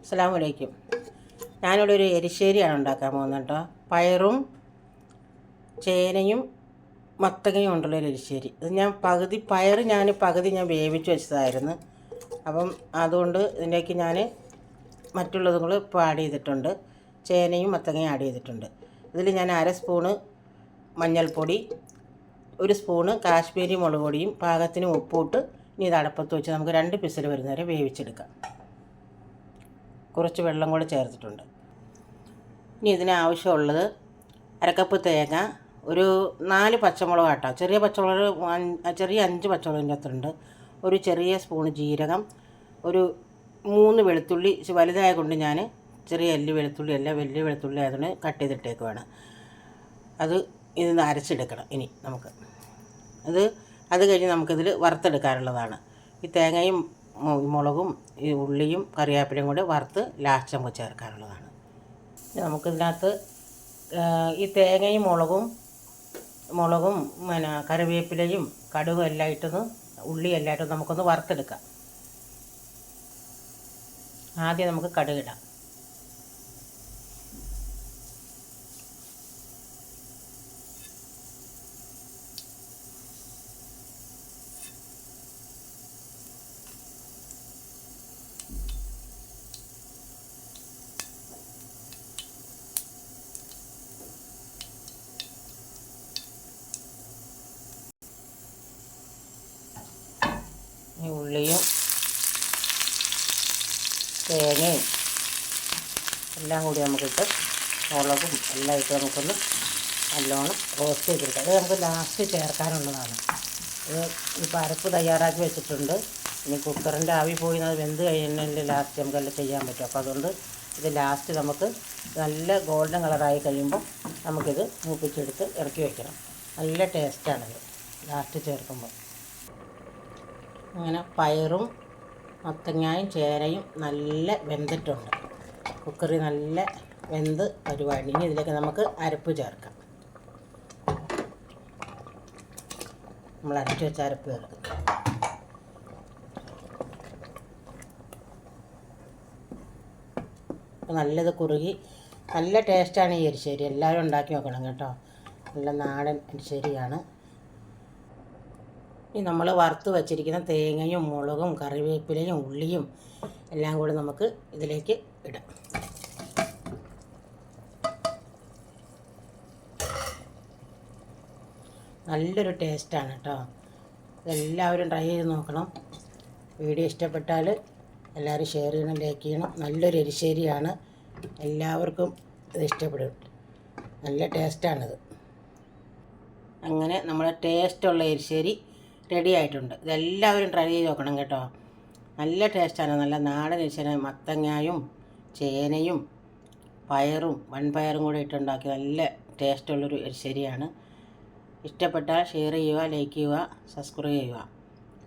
അസ്സാം വലൈക്കും ഞാനിവിടെ ഒരു എരിശ്ശേരിയാണ് ഉണ്ടാക്കാൻ പോകുന്നത് കേട്ടോ. പയറും ചേനയും മത്തങ്ങയും കൊണ്ടുള്ള ഒരു എരിശ്ശേരി. ഇത് ഞാൻ പകുതി പയർ ഞാൻ പകുതി ഞാൻ വേവിച്ച് വെച്ചതായിരുന്നു. അപ്പം അതുകൊണ്ട് ഇതിന്റെയൊക്കെ ഞാൻ മറ്റുള്ളതും കൂടെ ഇപ്പോൾ ആഡ് ചെയ്തിട്ടുണ്ട്. ചേനയും മത്തങ്ങയും ആഡ് ചെയ്തിട്ടുണ്ട്. ഇതിൽ ഞാൻ അര സ്പൂണ് മഞ്ഞൾപ്പൊടി ഒരു സ്പൂണ് കാശ്മീരി മുളക് പൊടിയും പാകത്തിന് ഉപ്പൂട്ട് ഇനി ഇത് അടപ്പത്ത് വെച്ച് നമുക്ക് രണ്ട് പിസൽ വരുന്നവരെ വേവിച്ചെടുക്കാം. കുറച്ച് വെള്ളം കൂടെ ചേർത്തിട്ടുണ്ട്. ഇനി ഇതിനാവശ്യമുള്ളത് അരക്കപ്പ് തേങ്ങ ഒരു നാല് പച്ചമുളക് ആട്ടോ. ചെറിയ പച്ചമുളക് ചെറിയ അഞ്ച് പച്ചമുളകിന്റെ അത്രയുണ്ട് ഒരു ചെറിയ സ്പൂണ് ജീരകം ഒരു മൂന്ന് വെളുത്തുള്ളി വലുതായ കൊണ്ട് ഞാൻ ചെറിയ എല്ല് വെളുത്തുള്ളി അല്ല വലിയ വെളുത്തുള്ളി ആയതുകൊണ്ട് കട്ട് ചെയ്തിട്ടേക്കുവാണ്. അത് ഇതിന്ന് അരച്ചെടുക്കണം ഇനി നമുക്ക്. അത് അത് കഴിഞ്ഞ് നമുക്കിതിൽ വറുത്തെടുക്കാനുള്ളതാണ്. ഈ തേങ്ങയും മുളകും ഈ ഉള്ളിയും കറിവേപ്പിലയും കൂടി വറുത്ത് ലാസ്റ്റ് നമുക്ക് ചേർക്കാനുള്ളതാണ്. നമുക്കിതിനകത്ത് ഈ തേങ്ങയും മുളകും മുളകും പിന്നെ കറിവേപ്പിലയും കടുകും എല്ലാം ഇട്ടൊന്ന് ഉള്ളി എല്ലാം ഇട്ടൊന്ന് നമുക്കൊന്ന് വറുത്തെടുക്കാം. ആദ്യം നമുക്ക് കടുകിടാം ഈ ഉള്ളിയും തേങ്ങയും എല്ലാം കൂടി നമുക്കിട്ട് മുളകും എല്ലാം ഇട്ട് നമുക്കൊന്ന് നല്ലോണം റോസ്റ്റ് ചെയ്തെടുക്കാം. അത് നമുക്ക് ലാസ്റ്റ് ചേർക്കാനുള്ളതാണ്. ഇത് ഈ പരപ്പ് തയ്യാറാക്കി വെച്ചിട്ടുണ്ട്. ഇനി കുക്കറിന്റെ ആവി പോയി അത് വെന്ത് കഴിഞ്ഞാൽ ലാസ്റ്റ് നമുക്കെല്ലാം ചെയ്യാൻ പറ്റും. അപ്പോൾ അതുകൊണ്ട് ഇത് ലാസ്റ്റ് നമുക്ക് നല്ല ഗോൾഡൻ കളറായി കഴിയുമ്പോൾ നമുക്കിത് മൂപ്പിച്ചെടുത്ത് ഇറക്കി വയ്ക്കണം നല്ല ടേസ്റ്റാണിത് ലാസ്റ്റ് ചേർക്കുമ്പോൾ അങ്ങനെ പയറും മത്തങ്ങായും ചേനയും നല്ല വെന്തിട്ടുണ്ട്. കുക്കറി നല്ല വെന്ത് പരിപാടി. ഇനി ഇതിലേക്ക് നമുക്ക് അരപ്പ് ചേർക്കാം. നമ്മൾ അരച്ച് വെച്ച അരപ്പ് ചേർക്കും. നല്ലത് കുറുകി നല്ല ടേസ്റ്റാണ് ഈ എരിശ്ശേരി. എല്ലാവരും ഉണ്ടാക്കി നോക്കണം കേട്ടോ. നല്ല നാടൻ എരിശ്ശേരിയാണ്. ഇനി നമ്മൾ വറുത്ത് വച്ചിരിക്കുന്ന തേങ്ങയും മുളകും കറിവേപ്പിലയും ഉള്ളിയും എല്ലാം കൂടി നമുക്ക് ഇതിലേക്ക് ഇടാം. നല്ലൊരു ടേസ്റ്റാണ് കേട്ടോ എല്ലാവരും ട്രൈ ചെയ്ത് നോക്കണം. വീഡിയോ ഇഷ്ടപ്പെട്ടാൽ എല്ലാവരും ഷെയർ ചെയ്യണം ലൈക്ക് ചെയ്യണം. നല്ലൊരു എരിശ്ശേരിയാണ്. എല്ലാവർക്കും ഇത് ഇഷ്ടപ്പെടും. നല്ല ടേസ്റ്റാണിത് അങ്ങനെ നമ്മുടെ ടേസ്റ്റുള്ള എരിശ്ശേരി റെഡി ആയിട്ടുണ്ട്. ഇതെല്ലാവരും ട്രൈ ചെയ്ത് നോക്കണം കേട്ടോ. നല്ല ടേസ്റ്റാണ് നല്ല നാടൻ എരിശ്ശേരി മത്തങ്ങായും ചേനയും പയറും വൻപയറും കൂടെ ഇട്ടുണ്ടാക്കി നല്ല ടേസ്റ്റുള്ളൊരു ശരിയാണ്. ഇഷ്ടപ്പെട്ടാൽ ഷെയർ ചെയ്യുക ലൈക്ക് ചെയ്യുക സബ്സ്ക്രൈബ് ചെയ്യുക.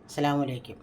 അസ്സാം വലൈക്കും